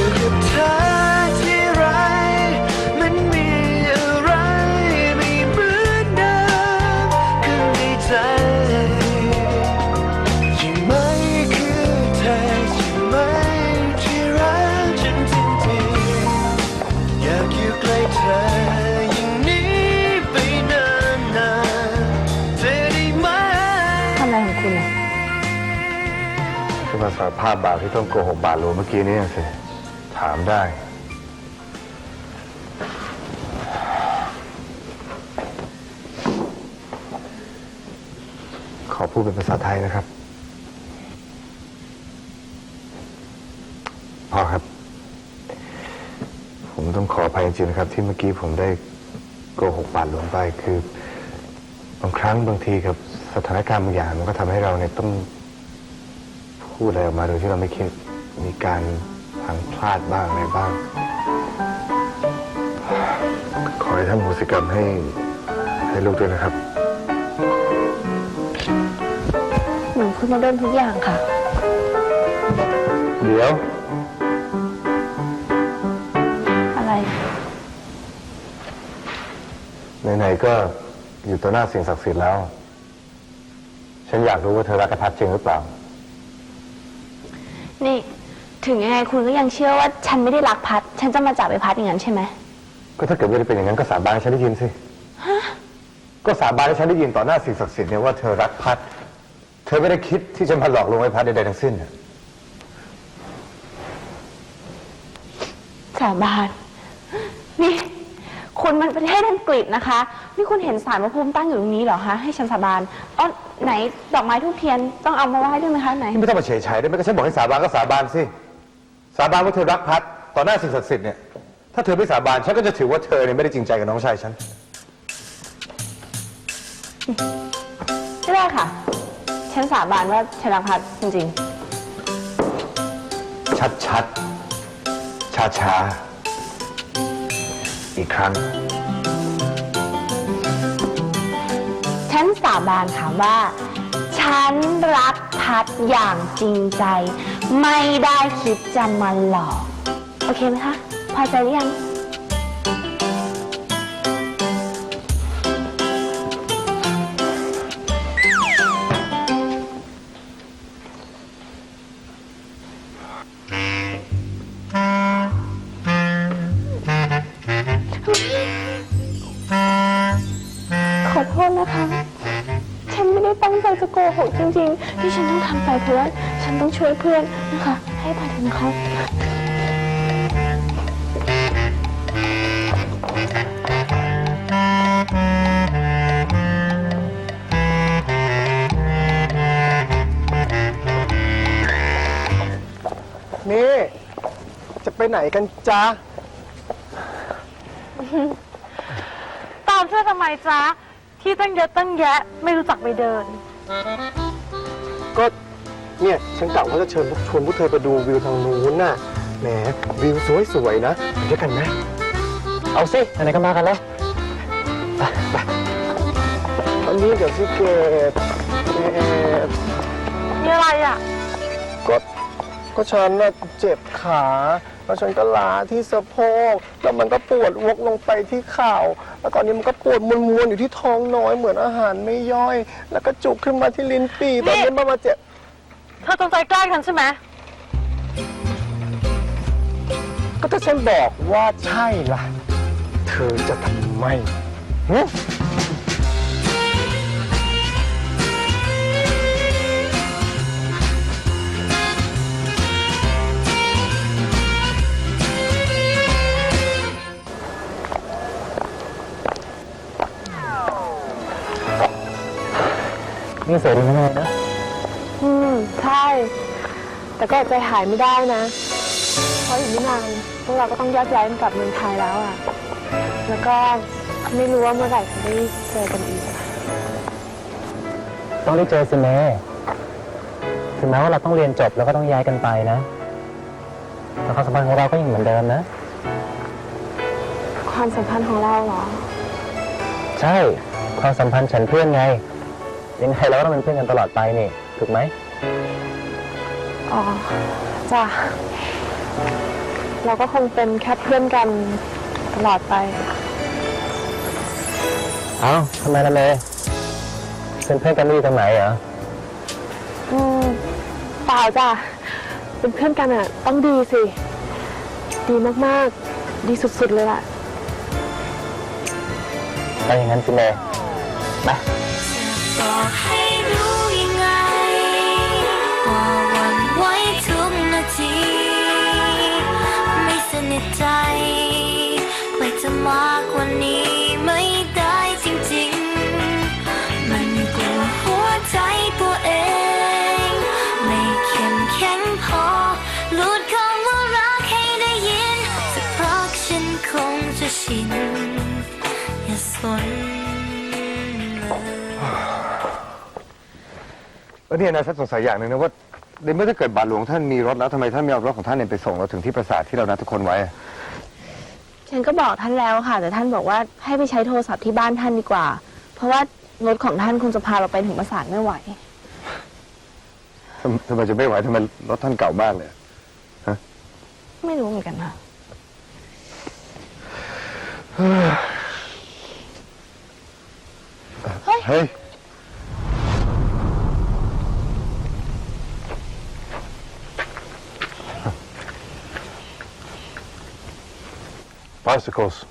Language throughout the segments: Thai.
อยู่กับเธอที่ไร มันมีอะไรไม่เหมือนเดิมข้างในใจ ใช่ไหมคือเธอใช่ไหมที่รักฉันจริงๆอยากอยู่ใกล้เธออย่างนี้ไปนานๆเธอได้ไหม ทำอะไรของคุณอะ ที่มาสารภาพบาปที่ต้องโกหกบาทหลวงเมื่อกี้นี้สิ ถามได้ ขอพูดเป็นภาษาไทยนะครับ พ่อครับ ผมต้องขออภัยจริงๆนะครับ ที่เมื่อกี้ผมได้โกหกบาทหลวงไปคือบางครั้งบางทีกับสถานการณ์บางอย่างมันก็ทำให้เราเนี่ยต้องพูดอะไรออกมาโดยที่เราไม่คิดมีการ พลังพลาดบ้างอะไรบ้าง ขอให้ท่านโหสิกรรมให้ให้ลูกด้วยนะครับ หนูคุณมาเดินทุกอย่างค่ะ เดี๋ยว อะไร ไหนๆก็อยู่ต่อหน้าสิ่งศักดิ์สิทธิ์แล้ว ฉันอยากรู้ว่าเธอรักกระพัดจริงหรือเปล่า นี่ ถึงยังไงคุณก็ยังเชื่อว่าฉันไม่ได้รักพัด ฉันจะมาจับไปพัดอย่างนั้นใช่ไหมก็ถ้าเกิดไม่ได้เป็นอย่างนั้นก็สาบานให้ฉันได้ยินสิ ก็สาบานให้ฉันได้ยินต่อหน้าสิ่งศักดิ์สิทธิ์เนี่ยว่าเธอรักพัด เธอไม่ได้คิดที่จะมาหลอกลวงไอ้พัดใดๆทั้งสิ้นน่ะสาบาน นี่ คุณมันประเทศอังกฤษนะคะ นี่คุณเห็นสารพระภูมิตั้งอยู่ตรงนี้เหรอคะให้ฉันสาบานอ๋อไหนดอกไม้ทูบเทียนต้องเอามาไหว้ด้วยไหมคะไหน ไม่ต้องมาเฉยๆได้ไหมก็ฉันบอกให้สาบานก็สาบานสิสาบานว่าเธอรักพัดต่อหน้าสิ่งศักดิ์สิทธิ์เนี่ยถ้าเธอไม่สาบานฉันก็จะถือว่าเธอเนี่ยไม่ได้จริงใจกับน้องชายฉันไม่ได้ค่ะ ฉันสาบานว่าฉันรักพัดจริงชัดชัดช้าช้าๆอีกครั้ง ๆ ฉันสาบานค่ะว่า ฉันรักพัดอย่างจริงใจ ไม่ได้คิดจะมาหลอก โอเคไหมคะ พอใจหรือยัง หกจริงๆ ที่ฉันต้องทำไปเพราะว่าฉันต้องช่วยเพื่อนนะคะ ให้ไปเถอะนะคะนี่ จะไปไหนกันจ๊ะ ตามเธอทำไมจ๊ะ ที่ตั้งเยอะตั้งแยะ ไม่รู้จักไปเดิน ก็เนี่ยฉันกะว่าจะเชิญพวกชวนพวกเธอไปดูวิวทางนู้นน่ะแหมวิวสวยๆนะไปด้วยกันไหมเอาสิไหนๆก็มากันแล้วไปไปอันนี้เดี๋ยวสิเก็บเก็บมีอะไรอะ ก็ก็ฉันน่ะเจ็บขา แล้วฉันก็ล้าที่สะโพกแล้วมันก็ปวดวกลงไปที่เข่าแล้วตอนนี้มันก็ปวดมวนๆอยู่ที่ท้องน้อยเหมือนอาหารไม่ย่อย แล้วก็จุกขึ้นมาที่ลิ้นปี่ตอนนี้มันมาเจ็บเธอจงใจแกล้งฉันใช่ไหมก็ถ้าฉันบอกว่าใช่ล่ะ เธอจะทำไมหึ นี่สวยดีนะนะอืม ใช่ แต่ก็อดใจหายไม่ได้นะ เพราะอีกไม่นานพวกเราก็ต้องแยกย้ายกันกลับเมืองไทยแล้วอะแล้วก็ไม่รู้ว่าเมื่อไหร่จะได้เจอกันอีกอะต้องได้เจอสิเมถึงแม้ว่าเราต้องเรียนจบแล้วก็ต้องย้ายกันไปนะแต่ความสัมพันธ์ของเราก็ยังเหมือนเดิมนะ ความสัมพันธ์ของเราเหรอ ใช่ ความสัมพันธ์ฉันเพื่อนไง ยังไงเราก็ต้องเป็นเพื่อนกันตลอดไปนี่ ถูกไหม อ๋อจ้ะเราก็คงเป็นแค่เพื่อนกันตลอดไป เอ้าทำไมล่ะเมย์เป็นเพื่อนกันนี่ตรงไหนเหรอ อืมเปล่าจ้ะ เป็นเพื่อนกันอะ ต้องดีสิ ดีมากๆ ดีสุดๆเลยล่ะถ้าอย่างนั้นสิเมย์ไป บอกให้รู้ยังไงว่าวันไว้ทุกนาที ไม่สนิทใจใครจะมากกว่านี้ไม่ได้จริงๆ มันกลัวหัวใจตัวเอง ไม่เข้มแข็งพอหลุดคำว่ารักให้ได้ยินสักพักฉันคงจะชินอย่าสน เออเนี่ยนะฉันสงสัยอย่างหนึ่งนะว่าในเมื่อถ้าเกิดบาทหลวงท่านมีรถแล้วทำไมท่านไม่เอารถของท่านเนี่ยไปส่งเราถึงที่ปราสาทที่เรานัดทุกคนไว้อะฉันก็บอกท่านแล้วค่ะ แต่ท่านบอกว่าให้ไปใช้โทรศัพท์ที่บ้านท่านดีกว่า เพราะว่ารถของท่านคงจะพาเราไปถึงปราสาทไม่ไหว ทำทำไมจะไม่ไหวทำไมรถท่านเก่ามากเลยไม่รู้เหมือนกันค่ะ เฮ้ย bicycles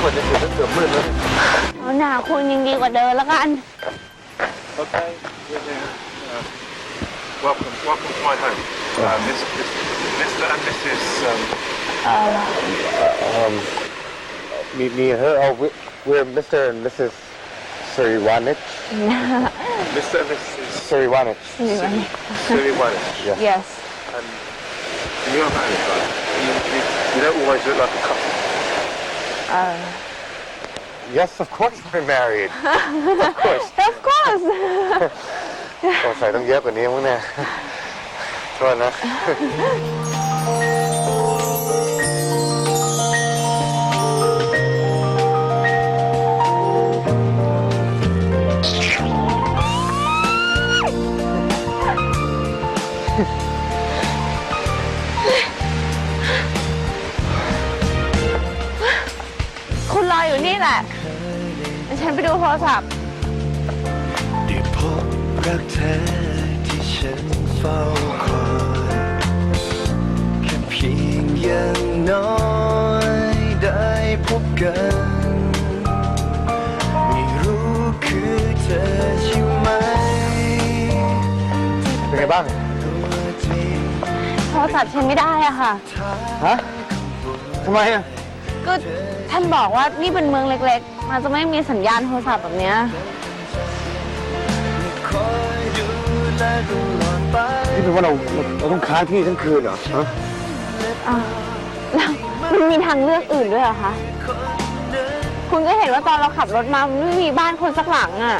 กว่าจะถึงก็เกือบมืดแล้วเอาหนาคุณยังดีกว่าเดินแล้วกัน Okay. Yeah, yeah. Uh, welcome, welcome to my home. Uh, Miss, Miss, Mr. and Mrs. Um, um, me, me and her, oh, we, we're Mr. and Mrs. Siriwanich. Mr. and Mrs. Siriwanich. Siriwanich. yes And you're married, right? You, you, you don't always look like a couple. Yes, of course we're married. of course. of course สงสัยต้องเยอะ ออยู่นี่แหละเดี๋ยวฉันไปดูโทรศัพท์ได้พบรักแท้ที่ฉันเฝ้าคอยแค่เพียงอย่างน้อยได้พบกันไม่รู้คือเธอใช่ไหมเป็นไงบ้างตัวจริงโทรศัพท์ฉันไม่ได้อะค่ะ ฮะทำไมอะก็ ท่านบอกว่านี่เป็นเมืองเล็กๆ มันจะไม่มีสัญญาณโทรศัพท์แบบเนี้ยคอยดูแลตลอดไปนี่เป็นว่าเราเราเราต้องค้างที่นี่ทั้งคืนเหรอฮะอ่าแล้วมันมีทางเลือกอื่นด้วยเหรอคะ คุณก็เห็นว่าตอนเราขับรถมามันไม่มีบ้านคนสักหลังอะ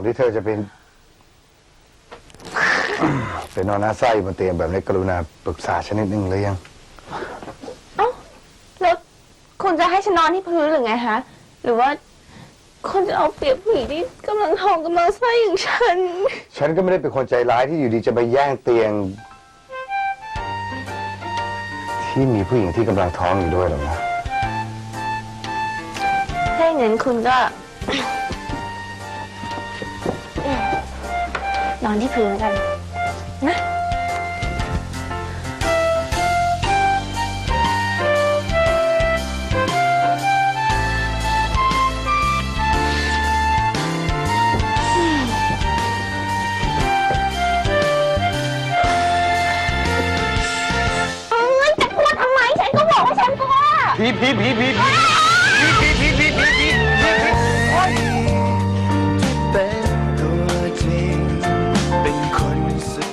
อนที่เธอจะเป็นเป็นนอนหน้าไส้บนเตียงแบบนี้กรุณาปรึกษาชนิดหนึ่งเลยยัง เอ้าแล้วคุณจะให้ฉันนอนที่พื้นหรือไงฮะ หรือว่าคนจะเอาเปรียบผีที่กำลังท้องกำลังไส้อย่างฉัน ฉันก็ไม่ได้เป็นคนใจร้ายที่อยู่ดีจะไปแย่งเตียง ที่มีผู้หญิงที่กำลังท้องอยู่ด้วยหรอกนะ ถ้าอย่างนั้นคุณก็ นอนที่พื้นกันนะเอ้ยจะกลัวทำไมฉันก็บอกว่าฉันกลัว ผีผีผีผีผี